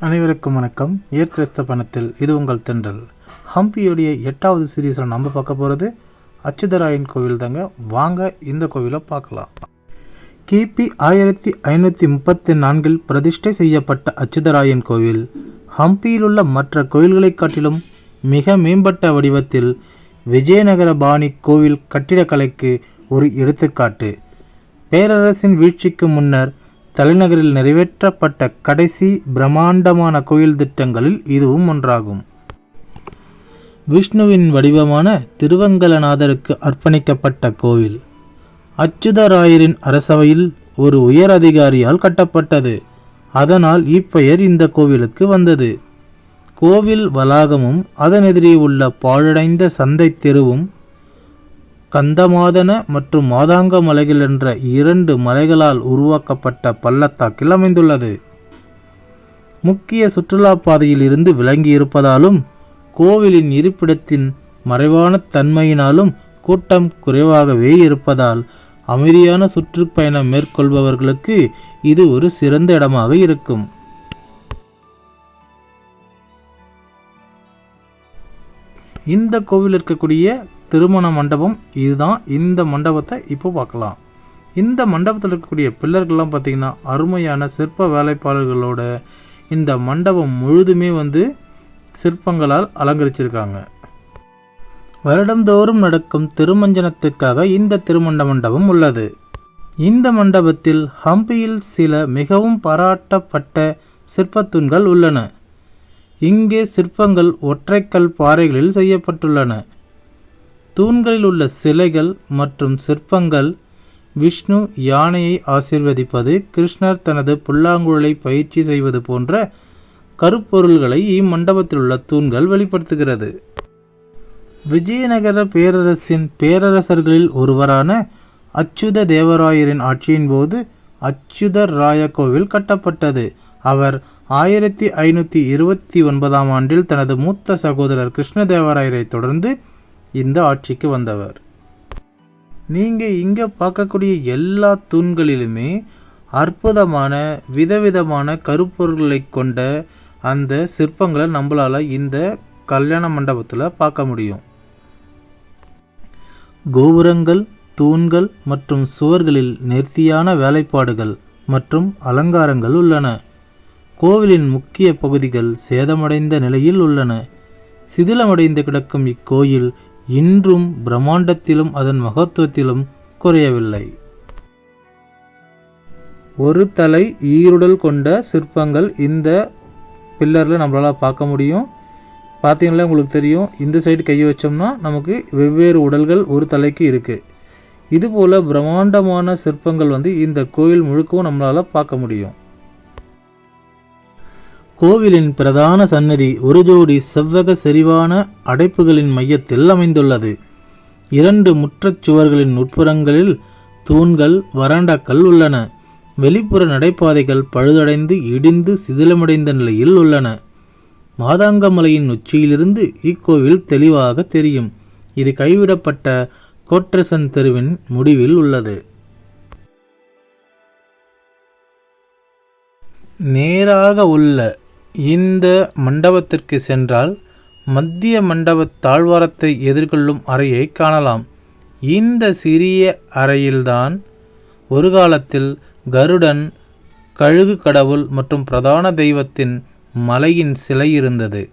அனைவருக்கும் வணக்கம். ஏற்கிறிஸ்த பணத்தில் இது உங்கள் தென்றல். ஹம்பியுடைய எட்டாவது சீரீஸில் நம்ம பார்க்க போகிறது அச்சுதராயன் கோவில் தாங்க. வாங்க இந்த கோவிலை பார்க்கலாம். கிபி ஆயிரத்தி ஐநூற்றி முப்பத்தி நான்கில் பிரதிஷ்டை செய்யப்பட்ட அச்சுதராயன் கோவில் ஹம்பியிலுள்ள மற்ற கோயில்களைக் காட்டிலும் மிக மேம்பட்ட வடிவத்தில் விஜயநகர பாணி கோவில் கட்டிடக்கலைக்கு ஒரு எடுத்துக்காட்டு. பேரரசின் வீழ்ச்சிக்கு முன்னர் தலைநகரில் நிறைவேற்றப்பட்ட கடைசி பிரம்மாண்டமான கோயில் திட்டங்களில் இதுவும் ஒன்றாகும். விஷ்ணுவின் வடிவமான திருவங்கலநாதருக்கு அர்ப்பணிக்கப்பட்ட கோவில் அச்சுதராயரின் அரசவையில் ஒரு உயர் அதிகாரியால் கட்டப்பட்டது. அதனால் இப்பெயர் இந்த கோவிலுக்கு வந்தது. கோவில் வளாகமும் அதன் எதிரே உள்ள பாழடைந்த சந்தை தெருவும் கந்தமாதன மற்றும் மாதாங்க மலைகள் என்ற இரண்டு மலைகளால் உருவாக்கப்பட்ட பள்ளத்தாக்கில் அமைந்துள்ளது. முக்கிய சுற்றுலா பாதையில் இருந்து விளங்கி இருப்பதாலும் கோவிலின் இருப்பிடத்தின் மறைவான தன்மையினாலும் கூட்டம் குறைவாகவே இருப்பதால் அமைதியான சுற்றுப்பயணம் மேற்கொள்பவர்களுக்கு இது ஒரு சிறந்த இடமாக இருக்கும். இந்த கோவில் இருக்கக்கூடிய திருமண மண்டபம் இதுதான். இந்த மண்டபத்தை இப்போ பார்க்கலாம். இந்த மண்டபத்தில் இருக்கக்கூடிய பில்லர்கள்லாம் பார்த்திங்கன்னா அருமையான சிற்ப வேலைப்பாளர்களோட இந்த மண்டபம் முழுதுமே வந்து சிற்பங்களால் அலங்கரிச்சிருக்காங்க. வருடந்தோறும் நடக்கும் திருமஞ்சனத்துக்காக இந்த திருமண்ட மண்டபம் உள்ளது. இந்த மண்டபத்தில் ஹம்பியில் சில மிகவும் பாராட்டப்பட்ட சிற்பத்தூண்கள் உள்ளன. இங்கே சிற்பங்கள் ஒற்றைக்கல் பாறைகளில் செய்யப்பட்டுள்ளன. தூண்களில் உள்ள சிலைகள் மற்றும் சிற்பங்கள் விஷ்ணு யானையை ஆசிர்வதிப்பது கிருஷ்ணர் தனது புல்லாங்குழலை பயிற்சி செய்வது போன்ற கருப்பொருள்களை இம்மண்டபத்தில் உள்ள தூண்கள் வெளிப்படுத்துகிறது. விஜயநகர பேரரசின் பேரரசர்களில் ஒருவரான அச்சுத தேவராயரின் ஆட்சியின் போது அச்சுதர் ராய கோவில் கட்டப்பட்டது. அவர் ஆயிரத்தி ஐநூற்றி இருபத்தி ஒன்பதாம் ஆண்டில் தனது மூத்த சகோதரர் கிருஷ்ணதேவராயரை தொடர்ந்து இந்த ஆட்சிக்கு வந்தவர். நீங்கள் இங்கே பார்க்கக்கூடிய எல்லா தூண்களிலுமே அற்புதமான விதவிதமான கருப்பொருள்களை கொண்ட அந்த சிற்பங்களை நம்மளால் இந்த கல்யாண மண்டபத்தில் பார்க்க முடியும். கோபுரங்கள் தூண்கள் மற்றும் சுவர்களில் நேர்த்தியான வேலைப்பாடுகள் மற்றும் அலங்காரங்கள் உள்ளன. கோவிலின் முக்கிய பகுதிகள் சேதமடைந்த நிலையில் உள்ளன. சிதிலமடைந்து கிடக்கும் இக்கோயில் இன்றும் பிரம்மாண்டத்திலும் அதன் மகத்துவத்திலும் குறையவில்லை. ஒரு தலை ஈருடல் கொண்ட சிற்பங்கள் இந்த பில்லரில் நம்மளால் பார்க்க முடியும். பார்த்தீங்கன்னா உங்களுக்கு தெரியும். இந்த சைடு கையை வச்சோம்னா நமக்கு வெவ்வேறு உடல்கள் ஒரு தலைக்கு இருக்குது இதுபோல் பிரம்மாண்டமான சிற்பங்கள் வந்து இந்த கோயில் முழுக்கவும் நம்மளால் பார்க்க முடியும். கோவிலின் பிரதான சன்னதி ஒரு ஜோடி செவ்வக செறிவான அடைப்புகளின் மையத்தில் அமைந்துள்ளது. இரண்டு முற்றச் சுவர்களின் உட்புறங்களில் தூண்கள் வராண்டாக்கள் உள்ளன. வெளிப்புற நடைபாதைகள் பழுதடைந்து இடிந்து சிதிலமடைந்த நிலையில் உள்ளன. மாதாங்கமலையின் உச்சியிலிருந்து இக்கோவில் தெளிவாக தெரியும். இது கைவிடப்பட்ட கோட்ரசன் தெருவின் முடிவில் உள்ளது. நேராக உள்ள இந்த மண்டபத்திற்கு சென்றால் மத்திய மண்டப தாழ்வாரத்தை எதிர்கொள்ளும் அறையை காணலாம். இந்த சிறிய அறையில்தான் ஒரு காலத்தில் கருடன் கழுகு கடவுள் மற்றும் பிரதான தெய்வத்தின் மலையின் சிலை இருந்தது.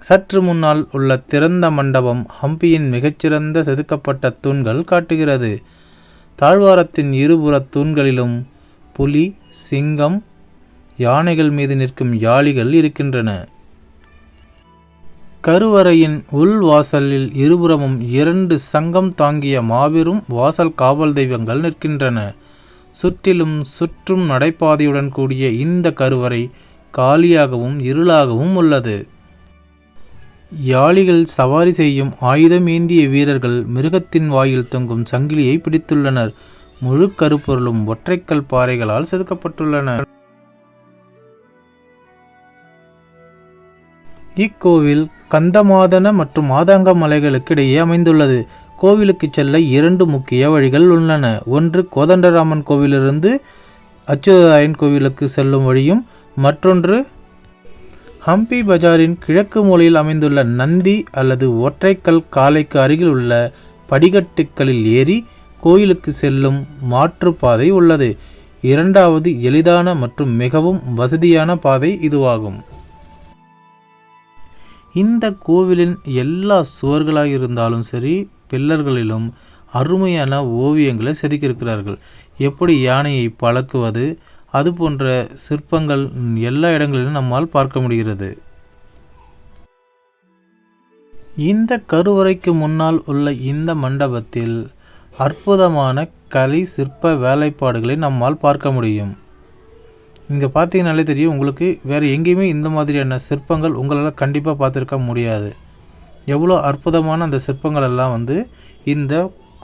சற்று முன்னால் உள்ள திறந்த மண்டபம் ஹம்பியின் மிகச்சிறந்த செதுக்கப்பட்ட தூண்கள் காட்டுகிறது. தாழ்வாரத்தின் இருபுற தூண்களிலும் புலி சிங்கம் யானைகள் மீது நிற்கும் யாளிகள் இருக்கின்றன. கருவறையின் உள் வாசலில் இருபுறமும் இரண்டு சங்கம் தாங்கிய மாபெரும் வாசல் காவல் தெய்வங்கள் நிற்கின்றன. சுற்றிலும் சுற்றும் நடைபாதையுடன் கூடிய இந்த கருவறை காலியாகவும் இருளாகவும் உள்ளது. யாளிகள் சவாரி செய்யும் ஆயுதம் ஏந்திய வீரர்கள் மிருகத்தின் வாயில் தொங்கும் சங்கிலியை பிடித்துள்ளனர். முழு கருப்பொருளும் ஒற்றைக்கல் பாறைகளால் செதுக்கப்பட்டுள்ளன. இக்கோவில் கந்தமாதன மற்றும் மாதாங்க மலைகளுக்கு இடையே அமைந்துள்ளது. கோவிலுக்கு செல்ல இரண்டு முக்கிய வழிகள் உள்ளன. ஒன்று கோதண்டராமன் கோவிலிருந்து அச்சுதராயன் கோவிலுக்கு செல்லும் வழியும் மற்றொன்று ஹம்பி பஜாரின் கிழக்கு மூலையில் அமைந்துள்ள நந்தி அல்லது ஒற்றைக்கல் காலைக்கு அருகில் உள்ள படிக்கட்டுக்களில் ஏறி கோயிலுக்கு செல்லும் மாற்றுப்பாதை உள்ளது. இரண்டாவது எளிதான மற்றும் மிகவும் வசதியான பாதை இதுவாகும். இந்த கோவிலின் எல்லா சுவர்களாக இருந்தாலும் சரி பில்லர்களிலும் அருமையான ஓவியங்களை செதுக்கியிருக்கிறார்கள். எப்படி யானையை பழக்குவது அது போன்ற சிற்பங்கள் எல்லா இடங்களிலும் நம்மால் பார்க்க முடிகிறது. இந்த கருவறைக்கு முன்னால் உள்ள இந்த மண்டபத்தில் அற்புதமான கலை சிற்ப வேலைப்பாடுகளை நம்மால் பார்க்க முடியும். இங்கே பார்த்தீங்கனாலே தெரியும் உங்களுக்கு வேறு எங்கேயுமே இந்த மாதிரியான சிற்பங்கள் உங்களால் கண்டிப்பாக பார்த்துருக்க முடியாது. எவ்வளோ அற்புதமான அந்த சிற்பங்கள் எல்லாம் வந்து இந்த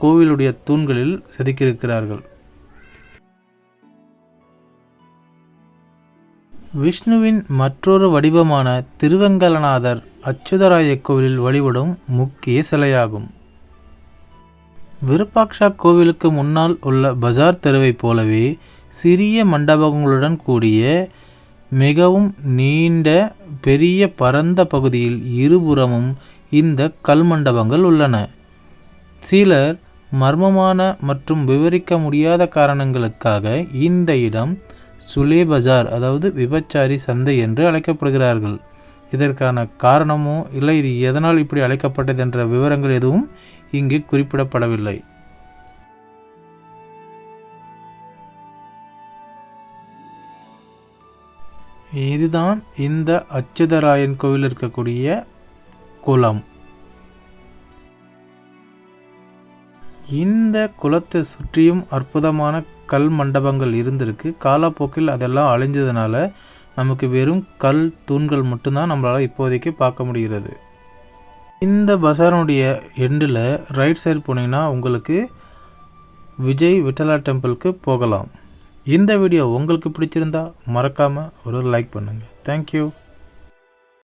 கோவிலுடைய தூண்களில் செதுக்கியிருக்கிறார்கள். விஷ்ணுவின் மற்றொரு வடிவமான திருவெங்கலநாதர் அச்சுதராய கோவிலில் வழிபடும் முக்கிய சிலையாகும். விருப்பாக்ஷா கோவிலுக்கு முன்னால் உள்ள பஜார் தெருவைப் போலவே சிறிய மண்டபங்களுடன் கூடிய மிகவும் நீண்ட பெரிய பரந்த பகுதியில் இருபுறமும் இந்த கல் மண்டபங்கள் உள்ளன. சிலர் மர்மமான மற்றும் விவரிக்க முடியாத காரணங்களுக்காக இந்த இடம் சுலே பஜார் அதாவது விபச்சாரி சந்தை என்று அழைக்கப்படுகிறார்கள். இதற்கான காரணமோ இல்லை இது எதனால் இப்படி அழைக்கப்பட்டது என்ற விவரங்கள் எதுவும் இங்கு குறிப்பிடப்படவில்லை. இதுதான் இந்த அச்சுதராயன் கோவில் இருக்கக்கூடிய குளம். இந்த குளத்தை சுற்றியும் அற்புதமான கல் மண்டபங்கள் இருந்திருக்கு. காலப்போக்கில் அதெல்லாம் அழிஞ்சதுனால நமக்கு வெறும் கல் தூண்கள் மட்டும்தான் நம்மளால் இப்போதைக்கு பார்க்க முடிகிறது. இந்த பசாரனுடைய எண்டில் ரைட் சைடு போனீங்கன்னா உங்களுக்கு விஜய் விட்டலா டெம்பிளுக்கு போகலாம். இந்த வீடியோ உங்களுக்கு பிடிச்சிருந்தா மறக்காமல் ஒரு லைக் பண்ணுங்கள் தேங்க்யூ